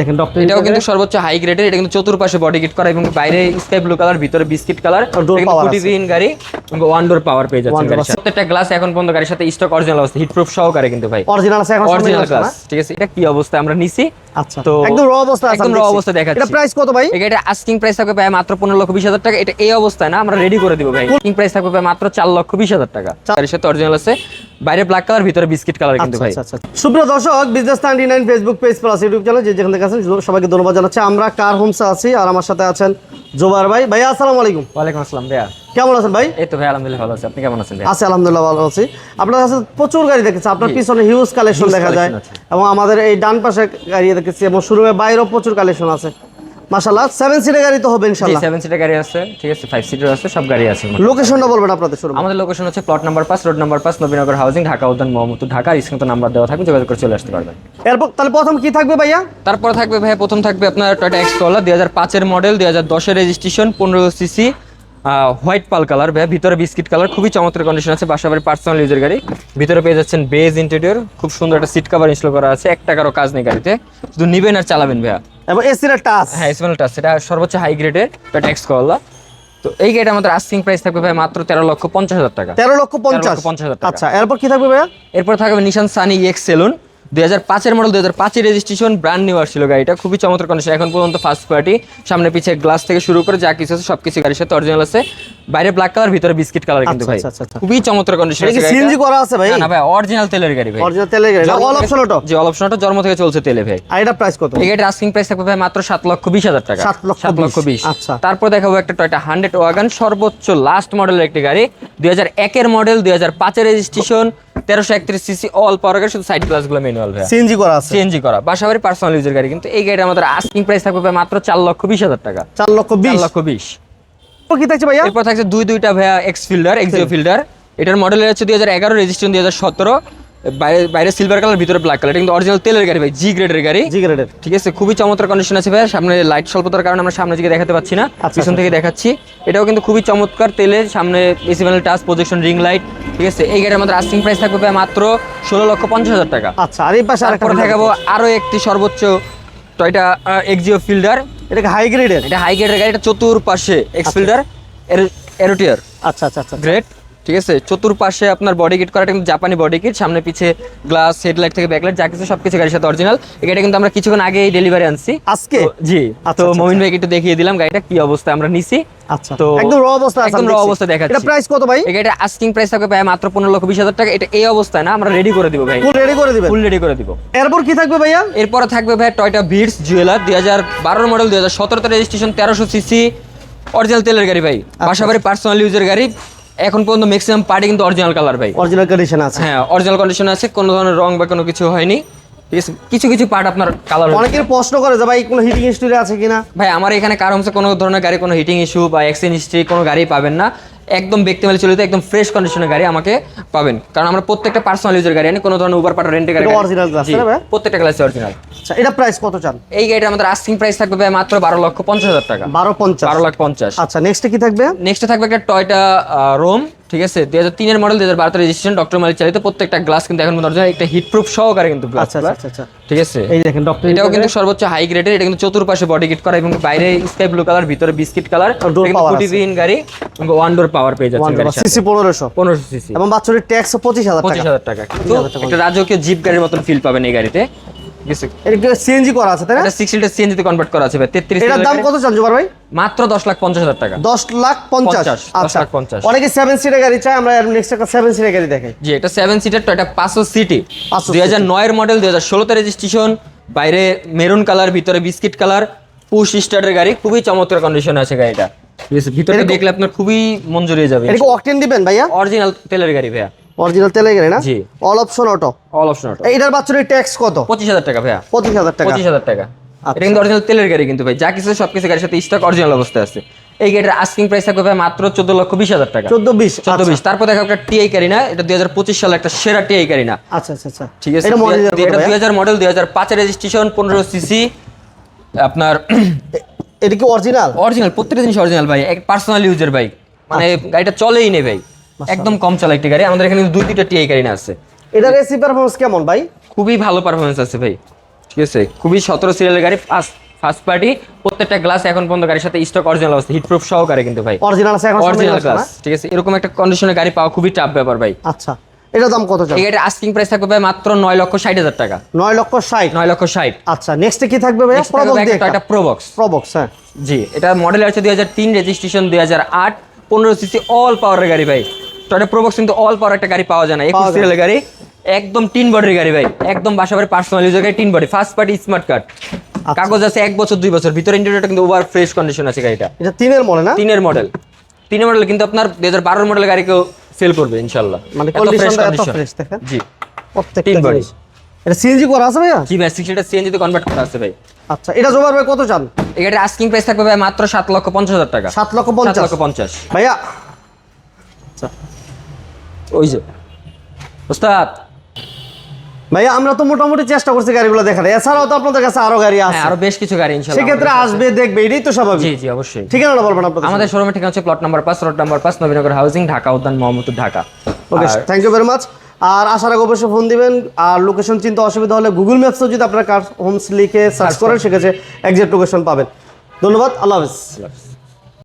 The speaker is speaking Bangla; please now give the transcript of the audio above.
দেখেন ডক্টর এটাও কিন্তু সর্বোচ্চ হাই গ্রেডের এটা কিন্তু চতুর্পাশে বডি কিট করা এবং বাইরে স্কাই ব্লু কালার ভিতরে বিস্কিট কালার কুটিবিহীন গাড়ি ওয়ান ডোর পাওয়ার পেয়ে যাচ্ছে। প্রত্যেকটা গ্লাস এখন পর্যন্ত গাড়ির সাথে স্টক অরিজিনাল হিট প্রুফ সহকারে কিন্তু ভাই। অরিজিনাল আছে এখন অরিজিনাল গ্লাস ঠিক আছে? এটা কি অবস্থা আমরা নিছি? আচ্ছা তো একদম র অবস্থা একদম র অবস্থা দেখাচ্ছি। এটা প্রাইস কত ভাই? গাড়িটা আস্কিং প্রাইস থাকবে মাত্র পনেরো লক্ষ বিশ হাজার টাকা। এটা এই অবস্থায় না আমরা রেডি করে দিব ভাই। আস্কিং প্রাইস থাকবে মাত্র চার লক্ষ বিশ হাজার টাকা। গাড়ির সাথে অরিজিনাল আছে। বাইরে ব্ল্যাক কালার ভিতরে বিস্কিট কালার কিন্তু আচ্ছা ভাই। আচ্ছা আচ্ছা। সুপ্রিয় দর্শক business ninety nine Facebook page plus YouTube channel যে যেখান থেকে আছেন সবাইকে ধন্যবাদ জানাচ্ছি। আমরা কার হোমসে আছি আর আমার সাথে আছেন জোবার ভাই। ভাই আসসালামু আলাইকুম। ওয়ালাইকুম আসসালাম ভাইয়া। কেমন আছেন ভাই? এই তো ভাই আলহামদুলিল্লাহ ভালো আছে। আপনি কেমন আছেন ভাই আছে আলহামদুলিল্লাহ ভালো আছি। আপনার কাছে প্রচুর গাড়ি দেখেছি। আপনার পিছনে হিউজ কালেকশন দেখা যায়। এবং আমাদের এই ডান পাশে গাড়ি দেখেছি এবং শোরুমে বাইরেও প্রচুর কালেকশন আছে। মাশাল্লাহ সেভেন সিটের গাড়ি তো হবে জি ইনশাল্লাহ সেভেন সিটার গাড়ি আছে ঠিক আছে ফাইভ সিটার আছে সব গাড়ি আছে লোকেশনটা বলবেন আপনাদের শোরুম আমাদের লোকেশন হচ্ছে প্লট নাম্বার পাঁচ রোড নাম্বার পাঁচ নবীনগর হাউজিং ঢাকা উদ্যান মোহাম্মদপুর ঢাকা স্ক্রিন তো নাম্বার দেওয়া থাকবে যোগাযোগ করে চলে আসতে পারবেন। এরপর তাহলে প্রথম কি থাকবে ভাইয়া? তারপর থাকবে ভাই প্রথম থাকবে আপনার টয়টা দুই হাজার পাঁচের মডেল দুই হাজার দশের রেজিস্ট্রেশন পনেরো সিসি হোয়াইট পাল কালার ভাই ভিতরে বিস্কিট কালার খুবই চমৎকার কন্ডিশন আছে বাসাবাড়ির পার্সোনাল ইউজের গাড়ি। ভিতরে পেয়ে যাচ্ছেন বেজ ইন্টেরিয়র খুব সুন্দর একটা সিট কভার ইনস্টল করা আছে এক টাকারও কাজ নেই গাড়িতে। শুধু নিবেন আর চালাবেন ভাইয়া। এবং এসির টাচ হ্যাঁ এসমেল টাচ এটা সর্বোচ্চ হাই গ্রেডের এটা ট্যাক্স করলা। তো এই গাড়িটা আমাদের আস্কিং প্রাইস থাকবে ভাই মাত্র তেরো লক্ষ পঞ্চাশ হাজার টাকা। তেরো লক্ষ পঞ্চাশ। 13,50,000 টাকা। আচ্ছা এরপর কি থাকবে ভাইয়া? এরপর থাকবে নিশান সানি এক্স সেলুন দুই হাজার পাঁচের মডেল দুই হাজার পাঁচের রেজিস্ট্রেশন ব্র্যান্ড নিউ আসছিল গাড়িটা খুবই চমৎকার কন্ডিশন এখন পর্যন্ত ফার্স্ট পার্টি সামনে পিছে গ্লাস থেকে শুরু করে যা কিছু আছে সব কিছু গাড়ির সাথে অরিজিনাল আছে। বাইরে ব্ল্যাক কালার ভিতরে বিস্কিট কালার কিন্তু ভাই আচ্ছা, আচ্ছা, আচ্ছা। খুবই চমৎকার কন্ডিশন কি সিএনজি করা আছে ভাই? না ভাই অরিজিনাল তেলের গাড়ি ভাই। অরিজিনাল তেলের গাড়ি। জন্ম অল থেকে- অপশন অটো জি অল অপশনটা জন্ম থেকে চলছে তেলে ভাই। আর এটা প্রাইস কত? এই গাড়ির আস্কিং প্রাইস থাকবে ভাই মাত্র সাত লক্ষ বিশ হাজার টাকা। 7 লক্ষ সাত লক্ষ 20 আচ্ছা। তারপর দেখাবো একটা টয়টা হান্ড্রেড ওয়াগান সর্বোচ্চ লাস্ট মডেলের একটি গাড়ি। দুই হাজার একের মডেল দুই হাজার পাঁচের রেজিস্ট্রেশন তেরোশো একত্রিশ সিসি অল পাওয়ার গাড়ি শুধু সাইড গ্লাসগুলো ম্যানুয়াল ভাই সিএনজি করা আছে। সিএনজি করা। বাসাবাড়ি পার্সোনাল ইউজের গাড়ি কিন্তু এই গাড়িটা আমাদের আস্কিং প্রাইস থাকবে মাত্র চার লক্ষ বিশ হাজার টাকা। চার লক্ষ বিশ? লক্ষ বিশ। কি থাকছে ভাইয়া? এরপর থাকছে দুই দুইটা ভাইয়া এক্স ফিল্ডার এক্সিও ফিল্ডার এটার মডেল হচ্ছে দুই হাজার এগারো রেজিস্ট্রেশন দুই হাজার সতেরো। বাইরে বাইরে সিলভার কালার ভিতরে ব্ল্যাক কালার কিন্তু অরিজিনাল তেলের গাড়ি ভাই জি গ্রেডের গাড়ি। জি গ্রেডের ঠিক আছে? খুবই চমৎকার কন্ডিশন আছে ভাই সামনে লাইট স্বল্পতার কারণে আমরা সামনে দিকে দেখাতে পাচ্ছি না। আচ্ছা, পিছন থেকে দেখাচ্ছি। এটাও কিন্তু খুবই চমৎকার তেলে। সামনে AC panel touch projection ring light ঠিক আছে? এই গাড়ির আমাদের আস্কিং প্রাইস থাকবে মাত্র ষোলো লক্ষ পঞ্চাশ হাজার টাকা। আচ্ছা আর এই পাশে আরেকটা দেখাবো আরও একটি সর্বোচ্চ টয়টা এক্সিও ফিল্ডার এটা হাই গ্রেডের এটা হাই গ্রেডের গাড়ি এটা চতুর্পাশে এক্স ফিল্ডার এরোটিয়ার আচ্ছা আচ্ছা আচ্ছা। গ্রেট ঠিক আছে? চতুর্পাশে আপনার বডি কিট করা এটা কিন্তু জাপানি বডি কিট সামনে পিছে গ্লাস হেডলাইট থেকে ব্যাকলাইট যা কিছু সবকিছু গাড়ির সাথে অরিজিনাল এটা কিন্তু আমরা কিছুক্ষণ আগেই ডেলিভারি আনছি। আজকে? জি। আচ্ছা, তো আচ্ছা, মমিন ভাইকে একটু দেখিয়ে দিলাম গাড়িটা কি অবস্থায় আমরা নিছি। আচ্ছা। তো একদম র অবস্থা একদম র অবস্থা দেখাচ্ছি। এটা প্রাইস কত ভাই? এই আস্কিং প্রাইস থাকবে প্রায় মাত্র পনেরো লক্ষ বিশ হাজার টাকা। এটা এই অবস্থায় না আমরা রেডি করে দিব ভাই। ফুল রেডি করে দিবেন? ফুল রেডি করে দিব। এরপর কি থাকবে ভাইয়া? এরপরে থাকবে ভাই টয়টা জুয়েলার দুই হাজার বারোর মডেল দুই হাজার সতেরোতে রেজিস্ট্রেশন তেরোশো সিসি অরিজিনাল তেলের গাড়ি ভাই। আচ্ছা। পাশাপাশি পার্সোনাল ইউজের গাড়ি। এখন পর্যন্ত ম্যাক্সিমাম পার্টি কিন্তু অরিজিনাল কালার ভাই। অরিজিনাল কন্ডিশন আছে। হ্যাঁ অরিজিনাল কন্ডিশন আছে কোনো ধরনের রং বা কোনো কিছু হয়নি। কিছু কিছু পার্ট আপনার কালার অনেকের প্রশ্ন করে যে ভাই কোনো হিটিং হিস্ট্রি আছে কিনা? ভাই আমার এখানে কার হচ্ছে কোনো ধরনের গাড়ি কোনো হিটিং ইস্যু বা এক্সচেঞ্জ হিস্ট্রি কোনো গাড়ি পাবেন না। একদম ব্যক্তি মালিক চলিত একদম ফ্রেশ কন্ডিশনের গাড়ি আমাকে পাবেন। কারণ আমরা প্রত্যেকটা পার্সোনাল ইউজের গাড়ি আনি কোনো ধরনের উবার পাটা রেন্টে গাড়ি অরিজিনাল? প্রত্যেকটা গ্লাস অরিজিনাল আচ্ছা এটা প্রাইস কত চান? এই গাড়িটা আমাদের আস্কিং প্রাইস থাকবে মাত্র বারো লক্ষ পঞ্চাশ হাজার টাকা। বারো পঞ্চাশ। বারো লাখ পঞ্চাশ। আচ্ছা নেক্সটে কি থাকবে? নেক্সটে থাকবে একটা টয়টা রোম ঠিক আছে? দুই হাজার তিনের মডেল দুই হাজার বারোতে রেজিস্ট্রেশন ডক্টর মালিক চালিত প্রত্যেকটা গ্লাস কিন্তু এখন পর্যন্ত একটা হিট প্রুফ সহকারে কিন্তু আচ্ছা আচ্ছা আচ্ছা ঠিক আছে? এই দেখেন ডক্টর এটাও কিন্তু সর্বোচ্চ হাই গ্রেডের এটা কিন্তু চতুর্পাশে বডি কিট করা এবং বাইরে স্কাই ব্লু কালার ভিতরে বিস্কিট কালার power গাড়ি ওয়ান ডোর পাওয়ার পেয়ে যাচ্ছে সিসি পনেরোশো। পনেরোশো সিসি এবং বাচ্চাদের ট্যাক্স পঁচিশ হাজার পঁচিশ টাকা। হাজার টাকা। একটা রাজকীয় জিপ গাড়ির মতন ফিল পাবেন এই গাড়িতে। এটা সিএনজি করা আছে তাই না? এটা সিক্স সিটার সিএনজিতে কনভার্ট করা আছে ভাই। তেত্রিশ এটার দাম কত চান জুবার ভাই? মাত্র দশ লাখ পঞ্চাশ হাজার টাকা। দশ লাখ পঞ্চাশ। পঞ্চাশ, দশ আচ্ছা লাখ। অনেকে সিটের গাড়ি চায় আমরা নেক্সট একটা সিটের গাড়ি দেখাই। জি এটা সেভেন সিটার টয়টা পাঁচশো সিটি 500 দুই হাজার নয়ের মডেল রেজিস্ট্রেশন বাইরে মেরুন কালার ভিতরে বিস্কিট কালার পুশ স্টার্টের গাড়ি খুবই চমৎকার কন্ডিশন আছে গাড়িটা। ভিতরে দেখলে আপনার খুবই মন জড়িয়ে যাবে এটা অকটেন দিবেন ভাইয়া? অরিজিনাল তেলের গাড়ি ভাইয়া। অরিজিনাল তেলের গাড়ি না? জি। All option auto all option এইটার বাচ্চাদের ট্যাক্স কত? পঁচিশ হাজার টাকা ভাইয়া। পঁচিশ হাজার টাকা। পঁচিশ হাজার টাকা। আচ্ছা। এটা কিন্তু অরিজিনাল তেলের গাড়ি কিন্তু ভাই। যা কিছু সব কিছু গাড়ির সাথে স্টক অরিজিনাল অবস্থায় আছে। এই গাড়ির আস্কিং প্রাইস থাকবে ভাই মাত্র চোদ্দ লক্ষ বিশ হাজার টাকা। চোদ্দ বিশ চোদ্দ বিশ। তারপর দেখা একটা টিআই গাড়ি না। এটা দুই হাজার পঁচিশ সালে একটা সেরা টিআই গাড়ি না। আচ্ছা আচ্ছা আচ্ছা। ঠিক আছে? এটা দুই হাজার মডেল দুই হাজার পাঁচের রেজিস্ট্রেশন পনেরো সিসি। আপনার এটা কি অরিজিনাল অরিজিনাল প্রত্যেকটা জিনিস অরিজিনাল ভাই। এক পার্সোনাল ইউজের বাইক মানে গাড়িটা চলেই নেই ভাই। একদম কম চলে একটি গাড়ি। আমাদের এখানে দুই দুইটা টিআই গাড়ি না আছে। এটার এসি পারফরমেন্স কেমন ভাই? খুবই ভালো পারফরমেন্স আছে ভাই। ঠিক আছে? খুবই সতেরো সিরিয়ালের গাড়ি ফার্স্ট ফার্স্ট পার্টি প্রত্যেকটা গ্লাস এখন পর্যন্ত গাড়ির সাথে স্টক অরিজিনাল অবস্থা হিটপ্রুফ সহকারে কিন্তু ভাই। অরিজিনাল আছে এখন অরিজিনাল গ্লাস ঠিক আছে? এরকম একটা কন্ডিশনের গাড়ি পাওয়া খুবই টাফ ব্যাপার ভাই। আচ্ছা। এটা দাম কত এই গাড়ির আস্কিং প্রাইস থাকবে ভাই মাত্র নয় লক্ষ ষাট হাজার টাকা। নয় লক্ষ ষাট? নয় লক্ষ ষাট। আচ্ছা নেক্সটে কি থাকবে ভাই প্রবক্স দিয়ে একটা প্রবক্স প্রবক্স হ্যাঁ। জি এটা মডেল আছে দুই হাজার তিন রেজিস্ট্রেশন দুই হাজার আট। পনেরো সিসি অল পাওয়ারের গাড়ি ভাই। টয়টা প্রবক্স কিন্তু অল পাওয়ার একটা গাড়ি পাওয়া যায় না একুশ সিরিয়ালের গাড়ি একদম তিন বডির গাড়ি ভাই একদম বাসাবাড়ি পার্সোনাল ইউজার গাড়ি তিন body first party smart card আচ্ছা। কাগজ আছে এক বছর দুই বছর ভিতরে ইন্টারনেটটা কিন্তু ওভার ফ্রেশ কন্ডিশন আছে গাড়িটা। এটা তিনের মডেল না? তিনের মডেল তিনের মডেল কিন্তু আপনার দুই হাজার বারোর মডেল গাড়িকেও সেল করবে ইনশাল্লাহ। মানে এত কন্ডিশনটা এত ফ্রেশ দেখেন। জি। তিন body। এটা সিএনজি করা আছে ভাইয়া? জি ভাই সিক্সটিটা সিএনজিতে কনভার্ট করা আছে ভাই। আচ্ছা এটা জোবার ভাই কত চান? গাড়ির আস্কিং প্রাইস থাকবে ভাই মাত্র সাত লক্ষ পঞ্চাশ হাজার টাকা। সাত লক্ষ পঞ্চাশ। লক্ষ পঞ্চাশ। ভাইয়া। ওই যে। ওস্তাদ। ভাইয়া আমরা তো মোটামুটি চেষ্টা করছি গাড়িগুলো দেখার এছাড়াও তো আপনাদের কাছে আরও গাড়ি হ্যাঁ আছে। আরও বেশ কিছু গাড়ি ইনশাআল্লাহ সেক্ষেত্রে আসবে দেখবে এটাই তো কাছে- জি জি অবশ্যই। ঠিকানাটা বলবেন আপনাদের আমাদের শোরুমের ঠিকানা হচ্ছে প্লট নাম্বার পাঁচ রোড নাম্বার পাঁচ Nabinagar housing Dhaka Udyan Mohammadpur Dhaka. Okay thank you very much আর আসার আগে অবশ্যই ফোন দিবেন। আর লোকেশন চিন্তা অসুবিধা হলে গুগল ম্যাপসেও যদি আপনার কার হোমস লিখে সার্চ করেন সেক্ষেত্রে একজ্যাক্ট লোকেশন পাবেন। ধন্যবাদ আল্লাহ হাফিজ। আল্লাহ হাফেজ।